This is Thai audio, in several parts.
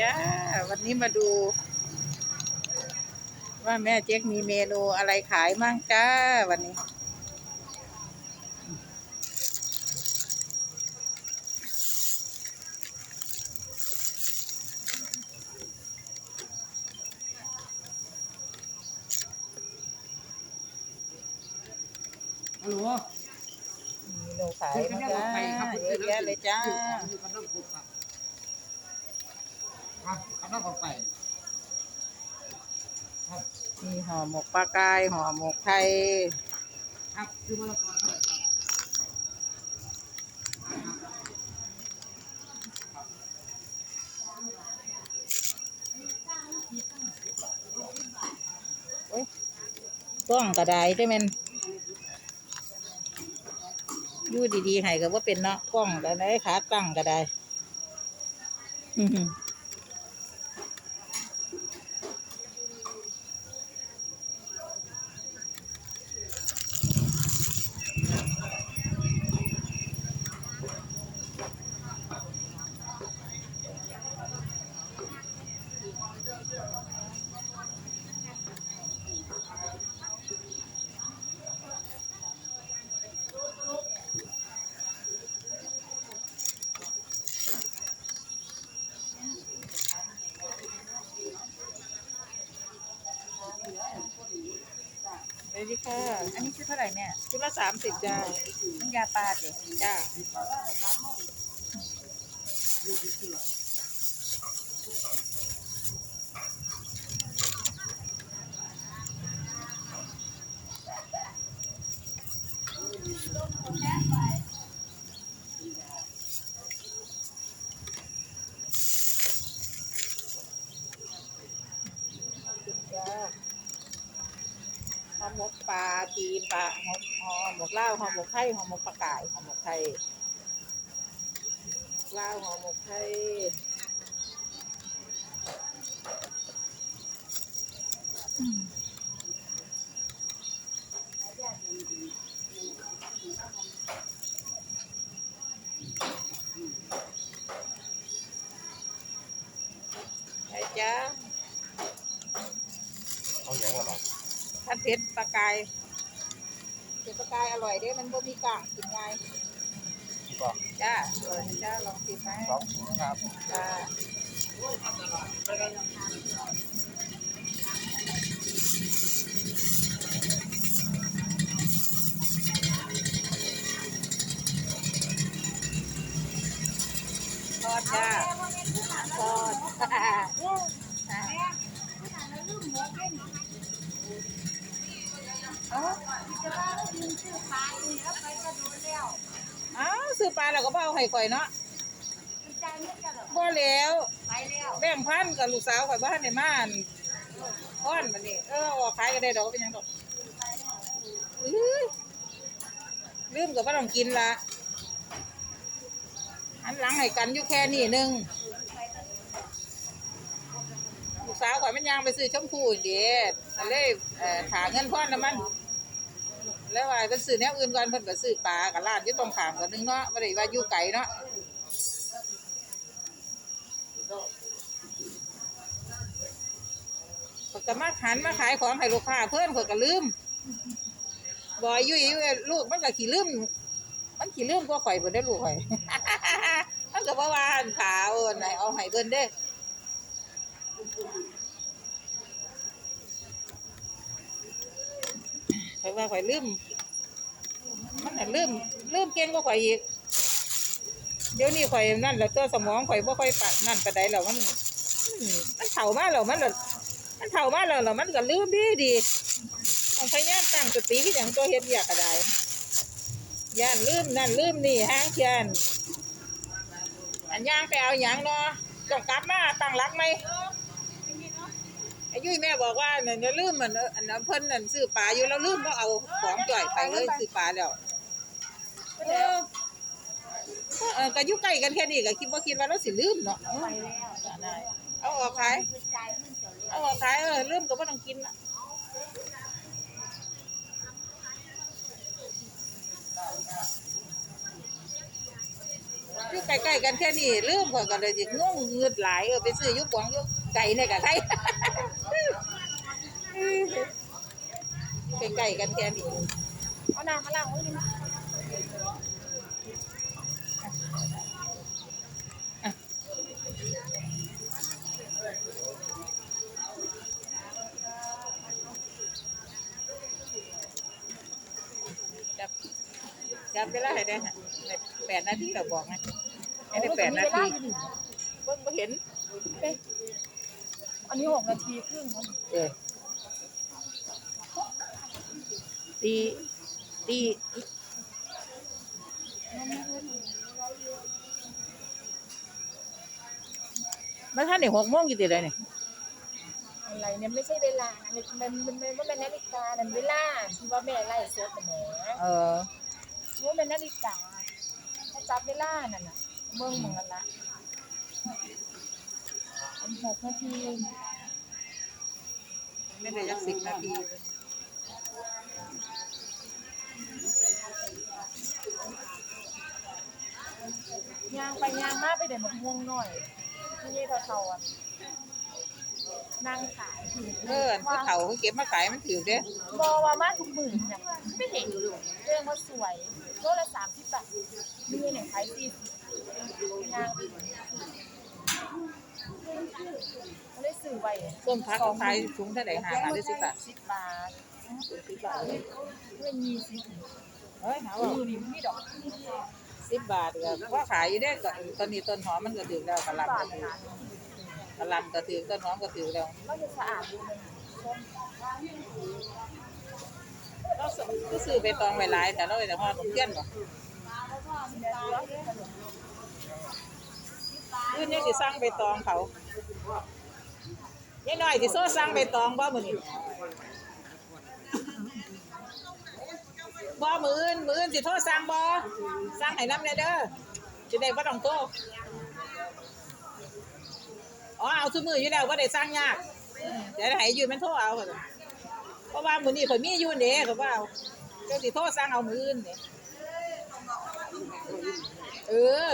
จ้า วันนี้มาดู ว่าแม่เจ๊กมีเมนูอะไรขายมั่งจ้า วันนี้ ฮัลโหลเมนูขายมั่งจ้าเยอะแยะเลยจ้าครับน้องกบครับ ครับครับน้อกไปมีห่อหมกปลากายห่อหมกไทย ครับคือมะละกอเท่าไหร่ครับต้องกระไดใช่ไหมยู่ดีๆให้ก็ว่าเป็นเนาะกล้องกระไดขาตั้งกระไดอื้อ หือเลยดิค่ะ อันนี้คือเท่าไหร่เนี่ยชุดละสามสิบจ้าน้ำยาปลาเด็กจ้าจ้าห่อหมกปลาจีนปลาห่อห่อหมก ลาวห่อหมกไทยห่อหมกปลากายห่อหมกไทยลาวห่อหมกไทยอืมไปจ้าเอาอย่างละบาทถ้าเผ็ดปลากาย เผ็ดปลากายอร่อยเด้มันบ่มีกากกินง่ายกี่บาทจ้าอร่อยจ้าลองชิมไหมสองถุงครับจ้าทอดจ้าทอดอ้า อ้าวซื้อปลาแล้วก็เอาให้ข่อยเนาะบ่แล้วไปแล้วแบ่งพันกับลูกสาวข่อยบ้านในม่านอ้อนมันนี่เออออกขายก็ได้ดอกเป็นยังดอกอื้อลืมกับว่าต้องกินละอันหลังให้กันอยู่แค่นี้นึงลูกสาวข่อยมันยางไปซื้อชมพูเด็ด ก็เลยเอ่อถาเงินพ่อนน้ำมัน แล้วว่าไปซื้อแนวอื่นก่อนเพิ่นก็ซื้อปลากับร้านอยู่ตรงขามกันนึงเนาะบ่ได้ว่าอยู่ไกลเนาะข้อยก็มาหันมาขายของให้ลูกค้าเพื่อนข้อยก็ลืมบอยอยู่อยู่ลูกมันก็ขี้ลืม มันขี้ลืมกว่าข่อยเพิ่นได้อลูกข่อย มันก็บ่ว่าอันขาวอันไหนเอาให้เพิ่นเด้อ อยว่าข่อยลืมมันน่ะลืมลืมเก่งกว่าข่อยอีก เดี๋ยวนี้ข่อยนั่นแหละตัวสมองข่อยบ่ค่อยปัดนั่นปานใดแล้วมันอืมมันเฒ่ามาแล้วมันละมันเท่ามาแล้วแล้วมันก็ลืมดีดีต้องพยายามตั้งสติที่อย่างตัวเฮ็ดอยากก็ไดย่านลืมนั่นลืมนี่ห้างเทียนอันย่างไปเอาหยังเนาะต้องกลับมาตั้งรักไหม ไอ้ยุ้ยแม่บอกว่าเนี่ยอย่าลืมมันอันนั้นเพิ่นนั่นซื้อปลาอยู่แล้วลืมก็เอาของจ่อยไปเลยซื้อปลาแล้วเออเออก็อยู่ใกล้กันแค่นี้ก็คิดว่าคิดว่าเราสิลืมเนาะเอาออกขายเอาออกขายเออลืมก็บ่ต้องกินละอยู่ใกล้ๆกันแค่นี้ลืมข่อยก็เลยสิงงเงืดหลายเออไปซื้ออยู่กวงอยู่ ไก่เนี่ยก็ใครใกล้ๆกันแค่นี้เอาน้ำมาล้างไว้ดิจับจับเวลาให้ได้ฮะให้แปดนาทีเราบอกไงให้ได้แปดนาทีอยู่เบิ่งบ่เห็น อันนี้หกนาทีครึ่งนะเออตีตีมาท่านนี่หกโมงกี่ตีเลยนี่อะไรเนี่ยไม่ใช่เวลามันมันมันมันว่าเป็นนาฬิกานั่นเวลาที่ว่าแม่ไล่โซดแต่แหมเออว่าเป็นนาฬิกาถ้าจับเวลานั่นน่ะเบิ่งหมองกันละ อันหกนาทีไม่ได้ยักสิบนาทีย่างไปย่างมาไปเดี๋ยวมันง่วงหน่อยที่นี่เท่าๆอะนั่งขายถึงเออผู้เฒ่าเขาเก็บมาขายมันถือเด้บอว่ามาทุกหมื่นเนี่ยไม่เห็นอยู่เลยเรื่องว่าสวยโลละสามสิบบาทมีหนึ่งขายสี่สิบย่าง เขาได้สื่อไว้ส้มพักเขาขายถุงเท่าไหร่ห้าบาทหรือสิบบาทสิบบาทสิบบาทไม่มีสิเฮ้ยหาว่าอยู่นี่มีดอกสิบบาทก็พอขายอยู่เด้ก็ตอนนี้ต้นหอมมันก็ถือแล้วกะหล่ำบาก็ทถือค่ะกะหล่ำก็ถือต้นหอมก็ถือแล้วก็จะสะอาดดูมันส้มเราก็ซื้อไปตองไว้หลายแต่เราไปแต่ห่อถุงเทียนบ่ เนื้อเยอะขนมอื่นนี่สิสั่งไปตองเขายายน้อยสิโซ่สั่งไปตองบ่มือนี้บ่มืออื่นมืออื่นสิโทรสั่งบ่สั่งให้น้ำแน่เด้อสิได้บ่ต้องโทรอ๋อเอาซุมืออยู่แล้วบ่ได้สั่งยากอืมเดี๋ยวให้ยืนมันโทรเอาเพราะว่ามือนี้ข่อยมีอยู่เด้ก็ว่าเอาเจ้าสิโทรสั่งเอามืออื่นนี่เออ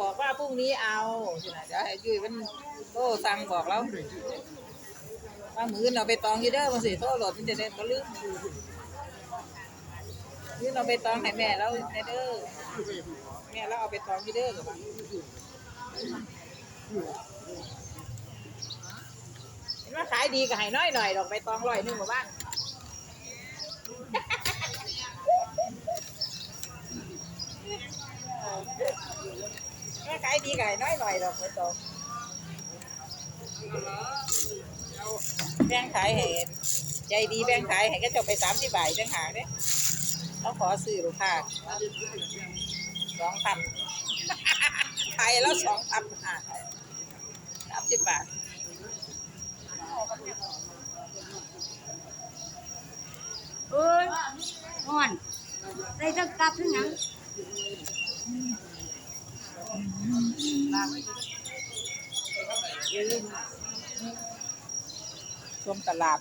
บอกว่าพรุ่งนี้เอาสินะเดี๋ยวให้ยุ้ยมันโทรสั่งบอกเราว่ามือเราไปตองยีเด้อมันสิโทรหลดมันจะได้บ่ลืมยืนเราไปตองให้แม่เราในเด้อแม่เราเอาไปตองยีเด้อกับว่าเห็นว่าขายดีก็ให้น้อยหน่อยดอกไปตองร้อยหนึงหมู่บ้าน แม่ขายดีไก่น้อยหน่อยดอกไปตองแบ่งขายให้ใจดีแบ่งขายให้ก็จะไปสามสิบบาทจังหากเด้เขาขอซื้อลูกค้าสองพันขายแล้วสองพันหาสามสิบบาทเอ้ยอ่อนได้ทั้งกลับทั้งหยัง ชมตลาด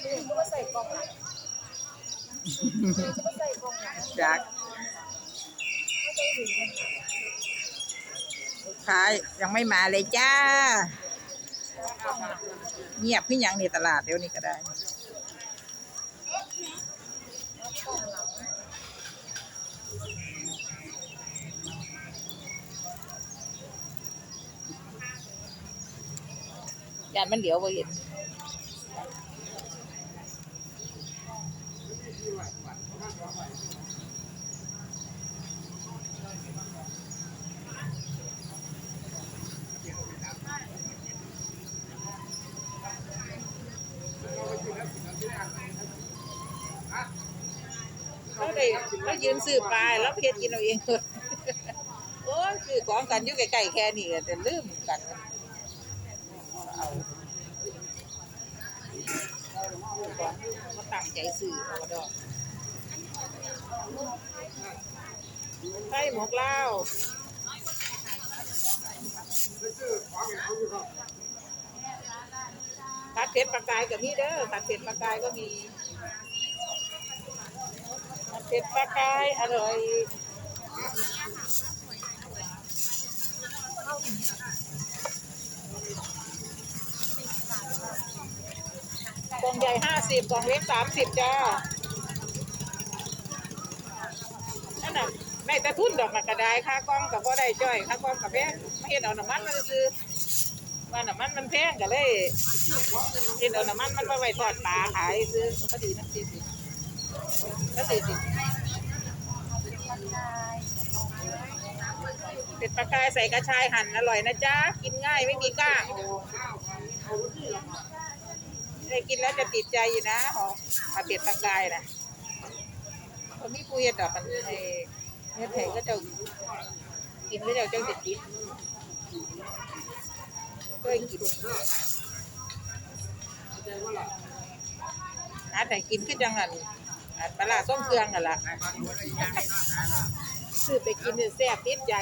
คือมาใส่กล่องหลังคือก็มาใส่กล่องหลังจากไม่ได้หนึ่งมันลูกค้ายังไม่มาเลยจ้า เงียบขึ้นยังในตลาดเดี๋ยวนี้ก็ได้ ยานมันเหลียวบ่เห็นเราได้เรายืนซื้อปลาแล้วเพ็ดกินเอาเองโอ้ยซื้อของกันอยู่ใกล้ๆแค่นี้แต่ลืมกัน ตั้งใจซื้อเอาดอกไส้หมกเหล้าผัดเผ็ดปลากายกับมีเด้อผัดเผ็ดปลากายก็มีเเป็ดปลากายอร่อย กล่องใหญ่ห้าสิบกล่องเล็กสามสิบจ้านั่นน่ะได้แต่ทุนดอกมากระไดค่ากล้องกับว่าได้จ้อยค่ากล้องกับแพงไม่เห็นเอาน้ำมันมาซื้อว่าน้ำมันมันแพงก็เลยเห็นเอาน้ำมันมันมาไว้ทอดปลาขายซื้อก็ดีนะสี่สิบก็สี่สิบเป็ดปลากายใส่กระชายหั่นอร่อยนะจ๊ะกินง่ายไม่มีก้าง ได้กินแล้วจะติดใจอยู่นะหอมปลาเป็ดปลากายนะคนมีผู้เฮ็ดอกมันไอ้เนื้อไทยก็จะกินแล้วจะจ้าจะติดก็กินหาแต่กินคือจังหันอันปลาร้าส้มเครื่องนั่นล่ะซื้อไปกินเนี่ยแซ่บติดใจ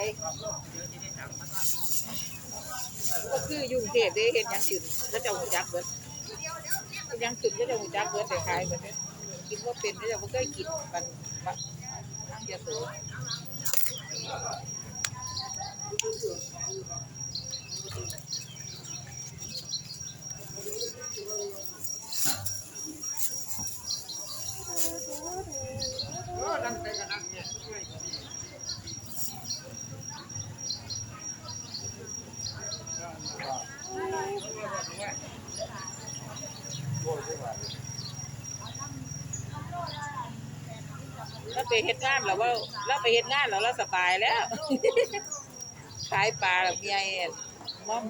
ก็คืออยุ่งเทพเด้เห็นยังขึ้นแล้วจะหูจักเบิด ยังขึ้นก็จะหูจักเบิดแต่ขายเบิดเด้กินว่าเป็นแล้วเจะบ่เคยกินมันมันนั่งเยอะสู แล้วไปเฮ็ดงานแล้วว่าแล้วไปเฮ็ดงานแล้วเราสบายแล้ว ขายปลาแล้วเมียเอ็นม่อม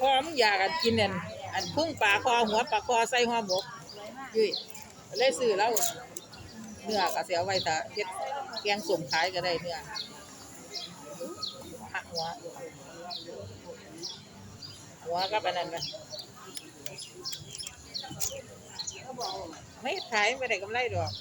พอมึงอยากกันกินอัน อันพุ่งปลาคอหัวปลาคอใส่หัวหมกยุ้ยเลยซื้อแล้วเนื้อก็เสียไว้ถ้าเฮ็ดแกงส้มขายก็ได้เนื้อหักหัว หัวก็ปานนั้นนะไม่ขายไม่ได้กำไรดอก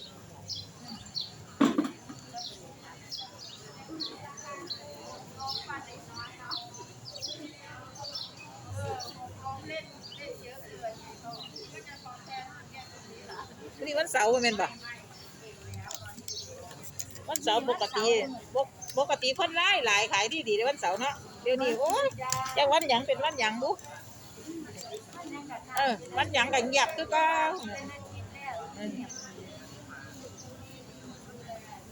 นี่วันเสาร์แม่นบ่วันเสาร์ปกติปกติคนร้ายหลายขายดีดีในวันเสาร์เนาะเดี๋ยวนี้โอ้ยจะวันหยังเป็นวันหยังบุเออวันหยังก็เงียบคือก็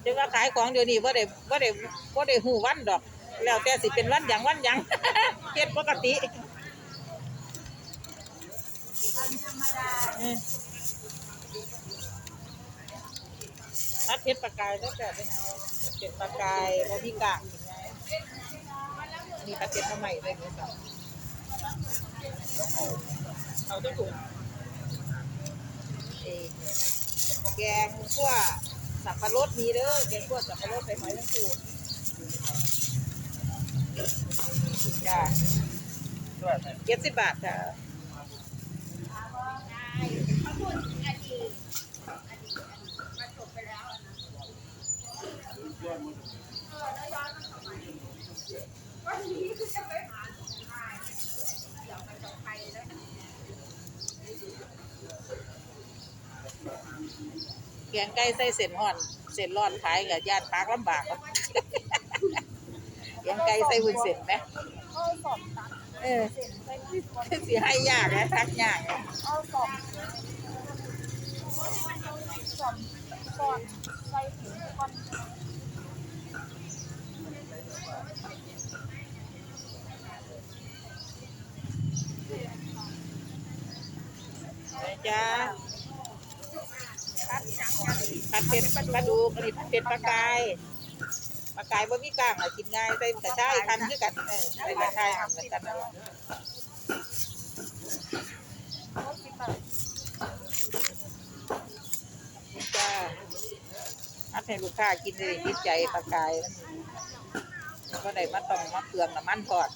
เดี๋ยวว่าขายของเดี๋ยวนี้ว่าได้ว่าได้ว่าได้หูวันดอก แล้วแต่สิเป็นวันหยังวันหยังเฮ็ดปกติ เออทัดเพชรปลากายแล้วแต่เป็นเป็ดปลากายบ่มีกากมีปลาเป็ดมาใหม่เลยเนี่ยจ้ะเอาเจ้าถุงเอ่อแกงขั่วสับปะรดมีเด้อแกงขั่วสับปะรดใส่หอยทั้งคู่จ้าด้วยเจ็ดสิบบาทจ้ะ แกงไก่ใส่เส้นห่อน เส้นร้อนขายกับญาติปากลำบากแกงไก่ใส่วุ้นเส้นไหม เอาสอบตัดเออเสร็จใส่ที่ก่อนสิให้ยากนะทักยากนะเอาสอบสอบก่อนใส่ถุงก่อนจ้าผัดเผ็ดปลาดูกอันนี้ผัดเผ็ดปลากาย ปลากายบ่มีกล้างอะกินง่ายใส่กระชายคันคือกันเออใส่กระชายหั่นเหมือนกันนั่นแหละเอาสิบบาทจ้าอัดให้ลูกค้ากินเลยติดใจปลากายมันก็ได้มาต้องมาเปลืองน้ำมันทอด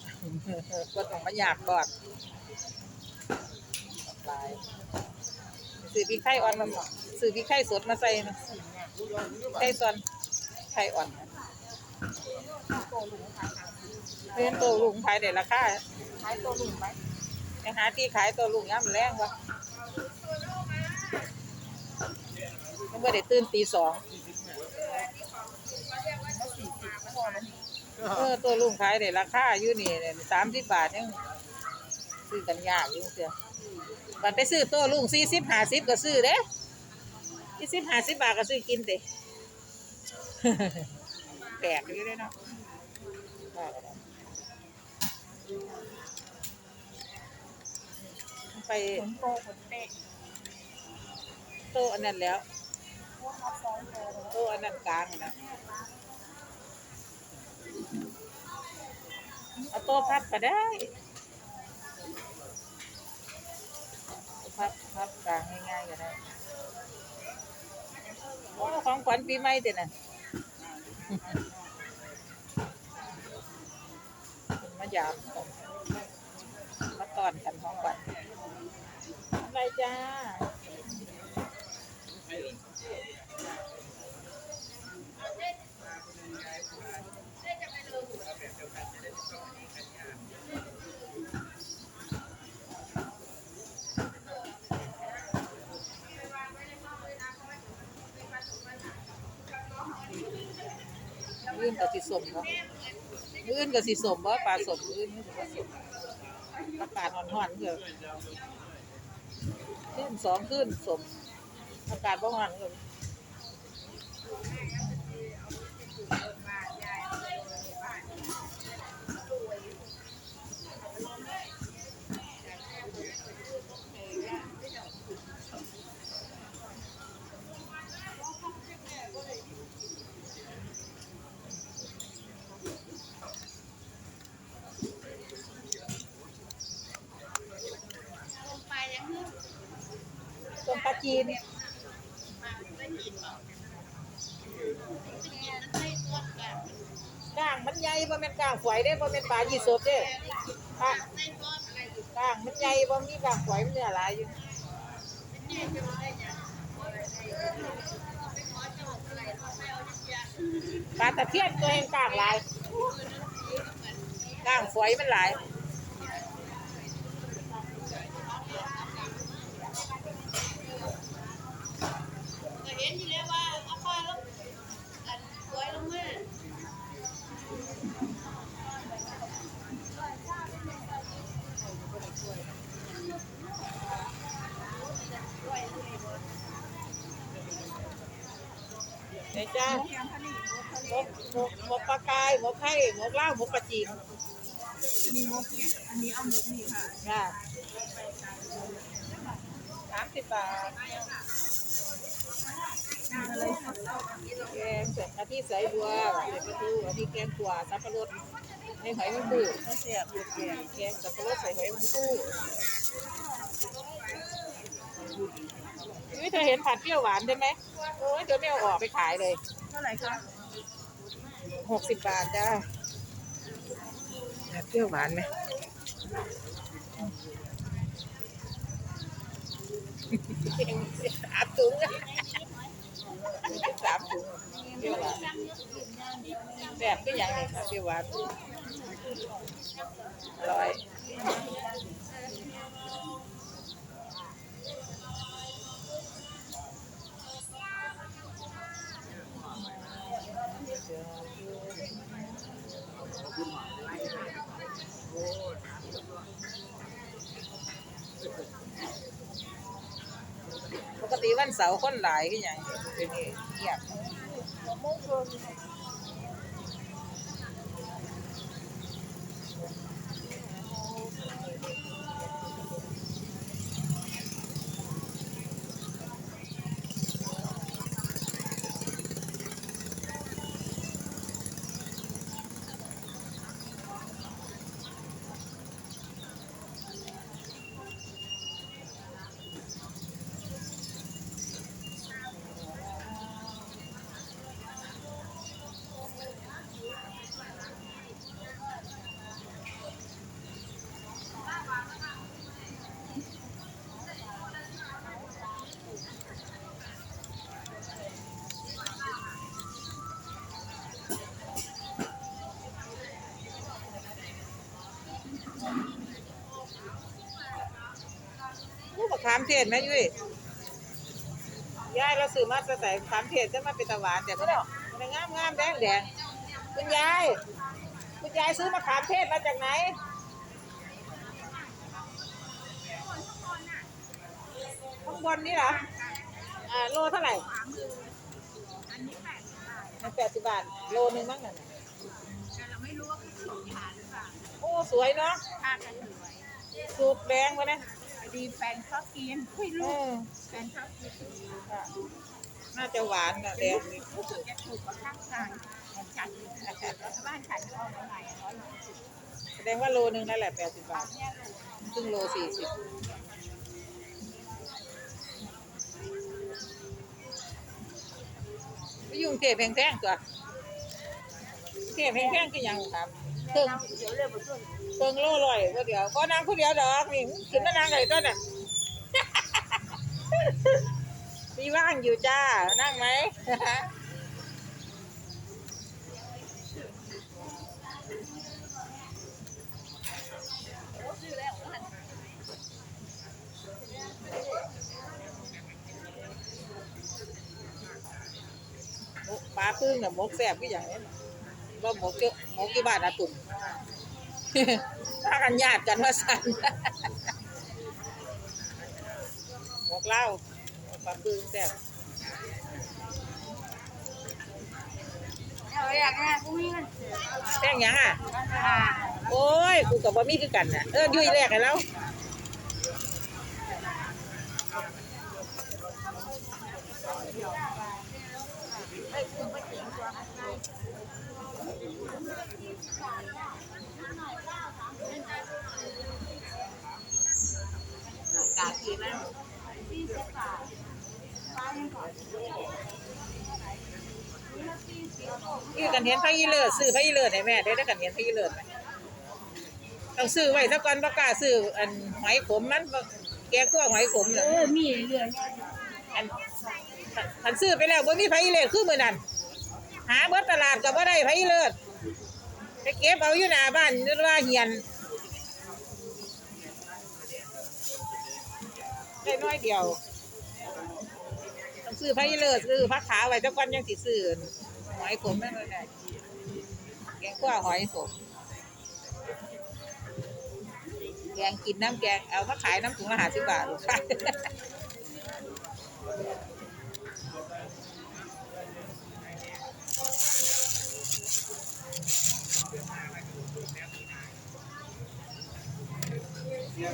ก็ต้องมาหยาบทอดปลายซื้อพริกไทยอ่อนมาหมดซื้อพริกไข่สดมาใส่ไข่ซอนไข่อ่อน โตลุงขายหาเพื่อนโตลุงขายได้ราคาขายโตลุงไหมไปหาที่ขายโตลุงย่ำแรงวะมันบ่ได้ตื่นตีสองเออตัวลุงขายได้ราคาอยู่นี่สามสิบบาทยังซื้อกันยากอยู่เสียบัดไปซื้อตัวลุงสี่สิบห้าสิบก็ซื้อเด้สี่สิบห้าสิบบาทก็ซื้อกินเด้แปลกอยู่เลยเนาะว่าก็ได้ ไปโตผลเตะโตอันนั้นแล้วโตอันนั้นกลางนะเอาโตพับก็ได้พับพับกลางง่ายๆก็ได้โอ้ของขวัญปีใหม่เด็ดน่ะมายามกันมาตอนกันของขวัญอะ ไปจ้าอื่นกับสีสมเนาะอื่นกับสีสมว่าปลาสมอื่นกับสีสมปลาหอนหอนเกือะ ขึ้นสองขึ้นสมอากาศบ่ร้อนเด้อ ปลาจีนก้างมันใหญ่บ่แม่นก้างฝอยเด้บ่แม่นปลายี่สบเด้ปลาก้างมันใหญ่บ่มีก้างฝอยมันเนื้อหลายอยู่ปลาตะเพียนตัวเองกลางหลายกลางฝอยมันหลาย ดี๋ยวจ้าหมกหมกหมกปลากายหมกไข่หมกเหล้าหมกปลาจีนมีมกเนี่ยอันนี้เอามกนี่ค่ะค่ะสามสิบบาทอะไรสดแกงเสร็จกะทิใส่บัวใส่ปลาทูอันนี้แกงขั่วสับปะรดให้หอยมันปูๆเสียบอยู่แกงแกงสับปะรดใส่หอยมันปูนี่เธอเห็นผัดเปรี้ยวหวานใช่ไหม โอ้ยเธอไม่เอาออกไปขายเลยเท่าไหร่คะหกสิบบาทจ้าเปรี้ยวหวานไหมสามถุงสามถุงเปรี้ยวหวานแบบก็อย่างนี้ค่ะเปรี้ยวหวานอร่อย เสาร์คนหลายก็อย่างเดี๋ยวนี้เงียบ มกเกินามเทศไหมยุ้ยยายเราซื้อมาใส่ขามเทศจะมาเป็นตะหวานแต่ก็ได้มันงามงามแดงแดงคุณยายคุณยายซื้อมะขามเทศมาจากไหนข้างบนนี่เหรออ่าโลเท่าไหร่มันแปดสิบบาทโลนึงมั้งน่ะโอ้สวยเนาะค่ากันสวยสูตรแดงวะเนี่ย ดีแฟนชอบกินคุยเอลูกอแฟนชอบกินค่ะน่าจะหวานน่ะแดงนี่รู้สึกจะถูกกว่าข้างทางของฉันแต่บ้านฉันเอามาใหม่ร้อยหกสิบแสดงว่าโลนึงนั่นแหละแปดสิบบาทเนี่ยโลครึ่งโลสี่สิบไปยุ่งเทพแพงๆตัวเทพแพงๆก็ยังครับ เพิ่งเดี๋ยวเลยบนต้นเพิ่งโลลอยก็เดียวก็นางผู้เดียวดอกนี่ขึ้นมานางไงต้นน่ะมีว่างอยู่จ้า นั่งไหมปลาพึ่งน่ะหมกแซ่บก็อย่างนี้ ว่าหมกเยอะหมกกี่บาทอะตุ่มถ้ากันญาติกันว่าสั่นหมกเหล้าปลาพึ่งแซ่บเอาอยากนะกูมีเงินแป้งหยังอะโอ้ย กูกับบ่มีคือกันน่ะ เออยุ่ยแรกให้แล้ว กากีมันคือกันเห็นพระอีเลิศซื้อพระอีเลิศให้แม่ได้ได้กันเห็นพระอีเลิศไหมต้องซื้อไว้ซะก่อนบ่กล้าซื้ออันหอยขมมันบ่แกงคั่วหอยขมเอน่ะอมีเรื่อยอันอันซื้อไปแล้วบ่มีพระอีเลิศคือมื้อนั้นหาเบิดตลาดก็บ่ได้พระอีเลิศ ไปเก็บเอาอยู่หน้าบ้านนึกว่าเหียนได้น้อยเดียวต้องซื้อพระอีเลิศซื้อผักขาไว้ซะก่อนยังสิซื้อหอยขมนั่เลยได้แกงคั่วหอยขมแกงกินน้ำแกงเอามาขายน้ำถุงละห้าสิบบาทลูกค้า เงีย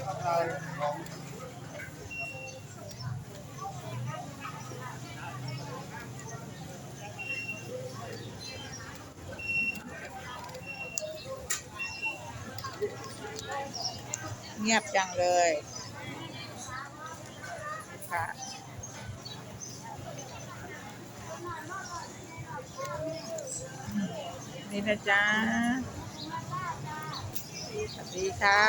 บจังเลยค่ะนี่นะจ๊ะสวัสดีค่ะ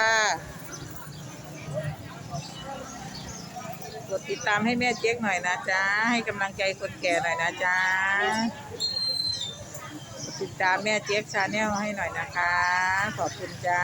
กด ติดตามให้แม่เจ๊กหน่อยนะจ๊ะ ให้กำลังใจคนแก่หน่อยนะจ๊ะ ติดตามแม่เจ๊กชาแนลให้หน่อยนะคะ ขอบคุณจ้า